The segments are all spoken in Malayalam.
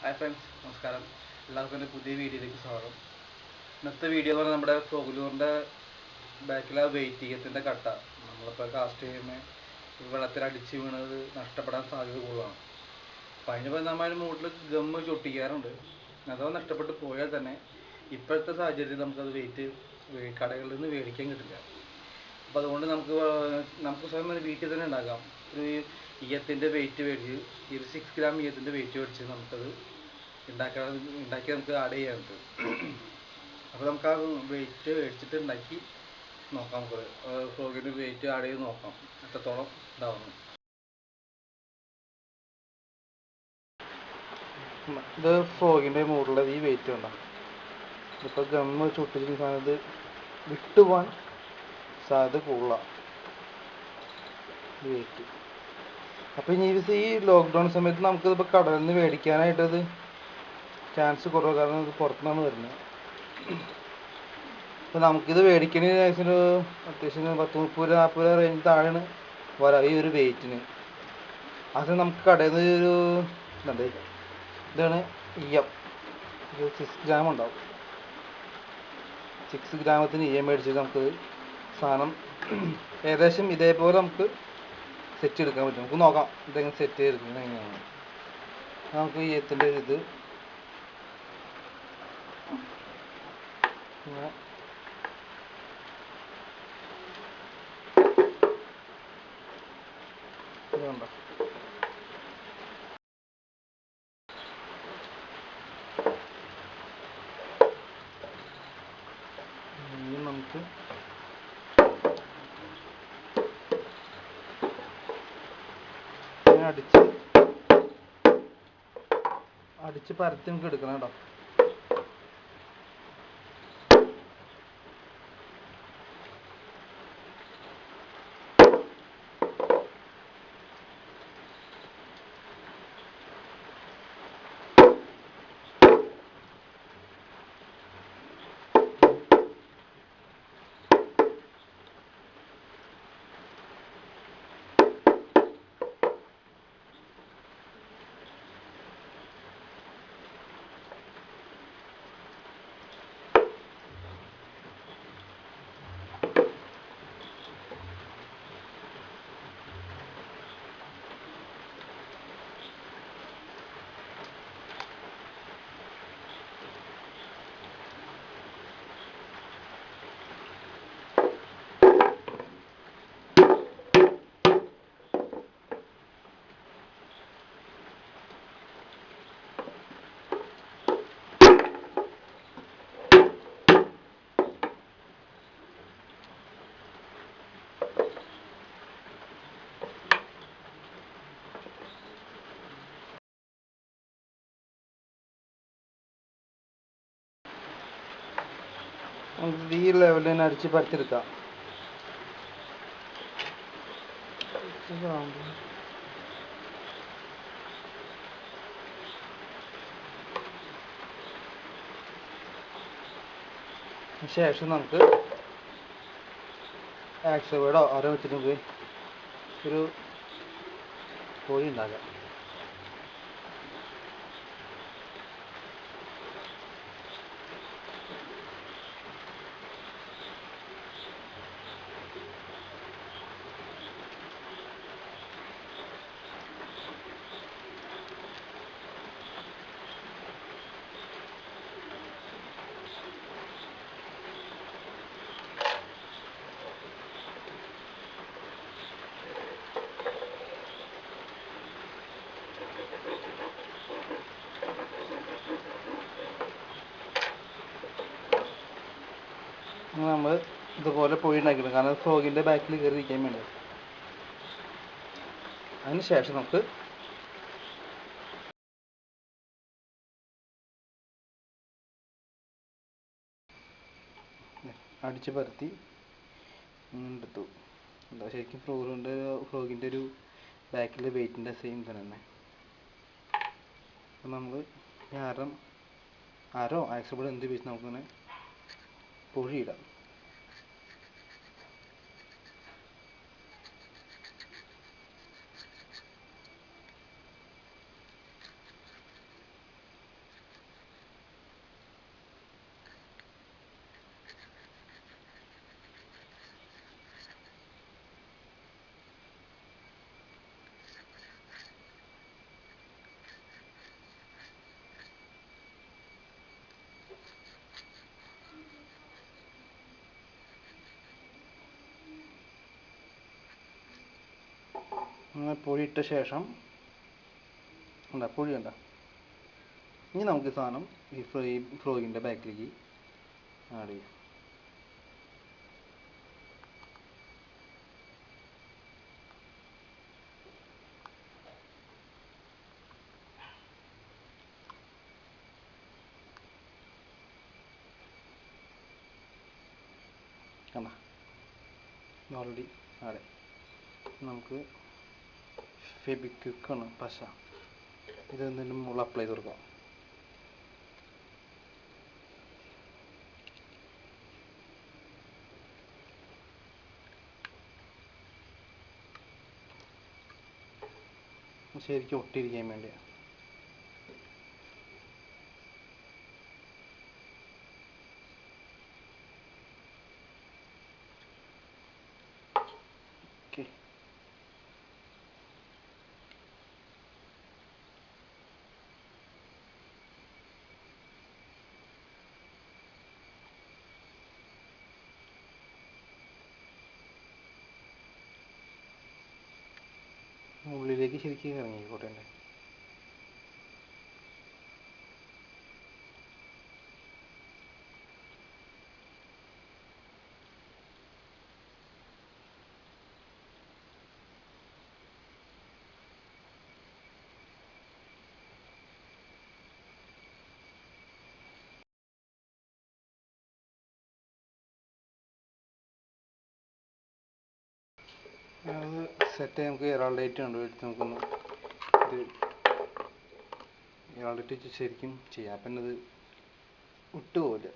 ഹായ് ഫ്രണ്ട്സ് നമസ്കാരം. എല്ലാവർക്കും എന്റെ പുതിയ വീഡിയോയിലേക്ക് സ്വാഗതം. ഇന്നത്തെ വീഡിയോ എന്ന് പറഞ്ഞാൽ നമ്മുടെ ഫോഗുലൂറിന്റെ ബാക്കിലെ വെയിറ്റ് ചെയ്യത്തിന്റെ കട്ട. നമ്മളിപ്പോൾ കാസ്റ്റ് ചെയ്യുമ്പോൾ വെള്ളത്തിൽ അടിച്ച് വീണത് നഷ്ടപ്പെടാൻ സാധ്യത കൂടുതലാണ്. അപ്പം അതിന് പറഞ്ഞാൽ നമ്മൾ മൂട്ടിൽ ഗമ്മ് ചൊട്ടിക്കാറുണ്ട്. അഥവാ നഷ്ടപ്പെട്ട് പോയാൽ തന്നെ ഇപ്പോഴത്തെ സാഹചര്യത്തിൽ നമുക്കത് വെയിറ്റ് കടകളിൽ നിന്ന് മേടിക്കാൻ കിട്ടില്ല. അപ്പോൾ അതുകൊണ്ട് നമുക്ക് നമുക്ക് സ്വയം വീട്ടിൽ തന്നെ ഉണ്ടാക്കാം. ഒരു ഈയത്തിന്റെ വെയിറ്റ് മേടിച്ച് ഒരു സിക്സ് ഗ്രാം ഈയത്തിന്റെ വെയിറ്റ് മേടിച്ച് നമുക്കത് ഉണ്ടാക്കാൻ ഉണ്ടാക്കി നമുക്ക് ആഡ് ചെയ്യാൻ പറ്റും അപ്പോൾ നമുക്ക് ആ വെയിറ്റ് മേടിച്ചിട്ട് ഉണ്ടാക്കി നോക്കാം നമുക്ക്. ഫ്രോഗിന്റെ വെയിറ്റ് ആഡ് ചെയ്ത് നോക്കാം. എത്രത്തോളം ഉണ്ടാവുന്നു ഇത് ഫ്രോഗിന്റെ മുകളിലെ ഈ വെയിറ്റ് ഉണ്ടോ ഇപ്പോൾ ഗമ്മ് ചുട്ടിരിക്കുന്ന സാധനം ഇത് വിട്ടുപോകാൻ സാധ്യത കൂടുതലാണ് വെയിറ്റ് അപ്പോൾ ഇനി ഇത് ഈ ലോക്ക്ഡൗൺ സമയത്ത് നമുക്ക് നമുക്കിതിപ്പോൾ കടലിൽ നിന്ന് മേടിക്കാനായിട്ടത് ചാൻസ് കുറവ് കാരണം ഇത് പുറത്തുനിന്നാണ് വരുന്നത്. അപ്പോൾ നമുക്കിത് മേടിക്കണ ഏകദേശം ഒരു അത്യാവശ്യം പത്ത് മുപ്പത് രൂപ നാൽപ്പത് രൂപ റേഞ്ച് താഴെയാണ് വരാ ഈ ഒരു വെയിറ്റിന് അത് നമുക്ക് കടയിൽ നിന്ന് ഒരു എന്താ ഇതാണ് ഇയം സിക്സ് ഗ്രാം ഉണ്ടാവും. സിക്സ് ഗ്രാമത്തിന് ഇയം മേടിച്ചിട്ട് നമുക്ക് സാധനം ഏകദേശം ഇതേപോലെ നമുക്ക് സെറ്റ് എടുക്കാൻ പറ്റും. നമുക്ക് നോക്കാം ഇതെങ്ങനെ സെറ്റ് ചെയ്തെടുക്കുന്നത് എങ്ങനെയാണ് നമുക്ക് ഈ എത്തിന്റെ ഇങ്ങനെ. ഇത് കണ്ടോ? അടിച്ച് പരത്തി നമുക്ക് എടുക്കണം കേട്ടോ. ഈ ലെവലിൽ തന്നെ അടിച്ച് പരത്തിയെടുക്കാം ശേഷം നമുക്ക് ആക്സ് വേടോ ആരോ വെച്ചിട്ട് നമുക്ക് ഒരു കോഴി ഉണ്ടാക്കാം. നമ്മൾ ഇതുപോലെ പൊടി ഉണ്ടാക്കിയിട്ടുണ്ട് കാരണം ഫ്രോഗിന്റെ ബാക്കിൽ കയറി ഇരിക്കാൻ വേണ്ടി. അതിന് ശേഷം നമുക്ക് അടിച്ച് പരത്തി എടുത്തു എന്താ ശരിക്കും ഫ്രോഗിന്റെ ഫ്രോഗിന്റെ ഒരു ബാക്കിലെ വെയിറ്റിന്റെ സെയിം തന്നെ അപ്പം നമ്മൾ ആരം ആരോ ആക്സിബിൾ എന്ത് ഉപയോഗിച്ച് നമുക്കിങ്ങനെ പൊഴിയിടാം അങ്ങനെ പൊടിയിട്ട ശേഷം എന്താ പൊടി കണ്ട ഇനി നമുക്ക് സാധനം ഈ ഫ്രോ ഫ്രോഗിന്റെ ബാക്കിലേക്ക് ആഡ് ചെയ്യാം. കണ്ട? ഓൾറെഡി ആടെ നമുക്ക് ഫെബിക്വിക്കാണ് പശ. ഇത് എന്തിനും നമ്മൾ അപ്ലൈ ചെയ്ത് കൊടുക്കാം ശരിക്കും ഒട്ടിയിരിക്കാൻ വേണ്ടിയാണ് ഓക്കെ ഉള്ളിലേക്ക് ശരിക്കും ഇറങ്ങി കോട്ടേന്റെ അത് സെറ്റ് നമുക്ക് എറാൾഡേറ്റ് ഉണ്ട് വെച്ച് നമുക്കൊന്ന് ഇത് എറാൾഡേറ്റ് വെച്ച് ശരിക്കും ചെയ്യാം. അപ്പം ഇത് വിട്ടുപോകില്ല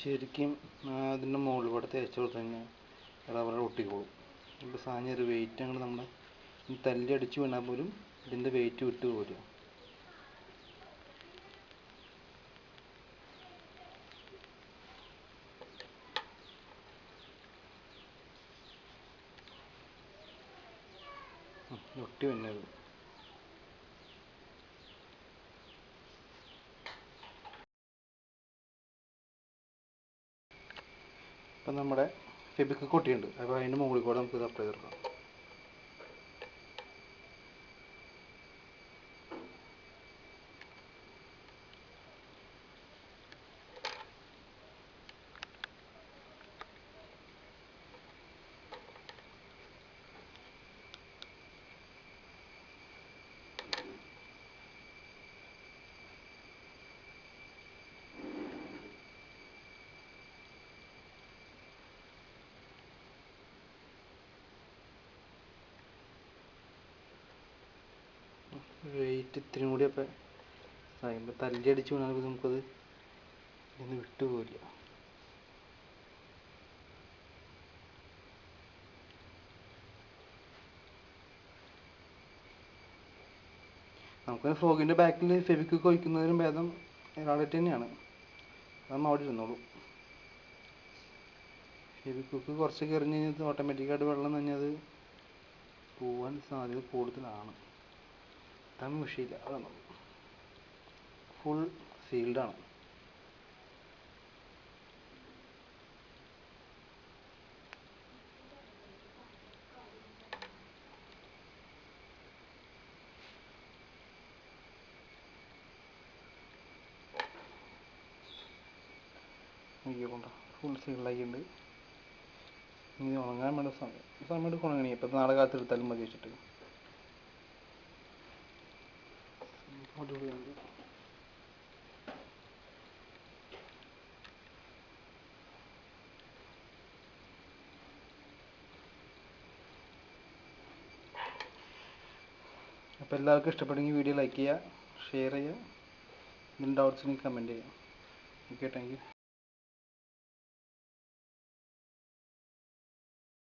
ശരിക്കും അതിന്റെ മുകളിൽ കൂടെ തേച്ച് കൊടുത്തു കഴിഞ്ഞാൽ റബ്ബർ ഒട്ടിക്കോളും. ഇപ്പോൾ സാധനം ഒരു വെയിറ്റ് അങ്ങോട്ട് നമ്മുടെ തല്ലി അടിച്ച് വീണാൽ പോലും ഇതിന്റെ വെയിറ്റ് വിട്ട് പോരുക ഒട്ടി വന്നത് നമ്മുടെ ഫെബിക്ക് കൊട്ടിയുണ്ട്. അപ്പോൾ അതിന്റെ മുകളിൽ കൂടെ നമുക്ക് ഇത് അപ്ലൈ ചെയ്ത് കൊടുക്കാം വെയിറ്റ് ഇത്തിരി കൂടി അപ്പം കഴിയുമ്പോൾ തല്ലി അടിച്ച് വീണാൽ നമുക്കത് ഇന്ന് വിട്ടുപോകില്ല നമുക്ക് ഫ്രോഗിന്റെ ബാക്കിൽ ഫെവിക്വിക്ക് ഒഴിക്കുന്നതിനും ഭേദം എറാളറ്റ് തന്നെയാണ്. അതൊന്നും അവിടെ ഇരുന്നോളൂ. ഫെവിക്വിക്ക് കുറച്ച് കയറിഞ്ഞ് കഴിഞ്ഞാൽ ഓട്ടോമാറ്റിക്കായിട്ട് വെള്ളം നനഞ്ഞത് പോവാൻ സാധ്യത കൂടുതലാണ്. ഇതാണ് വിഷയമില്ല അതാണ് ഫുൾ സീൽഡാണ് നോക്കിക്കോണ്ട ഫുൾ സീൽഡാക്കിയിട്ടുണ്ട് ഇനി ഉണങ്ങാൻ വേണ്ട സമയം. സമയം എടുക്കണം ഇനി ഇപ്പം നാളെ കാത്തെടുത്താലും മതി വെച്ചിട്ട്. What അപ്പോൾ എല്ലാവർക്കും ഇഷ്ടപ്പെടുമെങ്കിൽ വീഡിയോ ലൈക്ക് ചെയ്യുക ഷെയർ ചെയ്യുക. ഇതിന്റെ ഡൗട്ട്സിന് കമന്റ് ചെയ്യുക. Okay thank you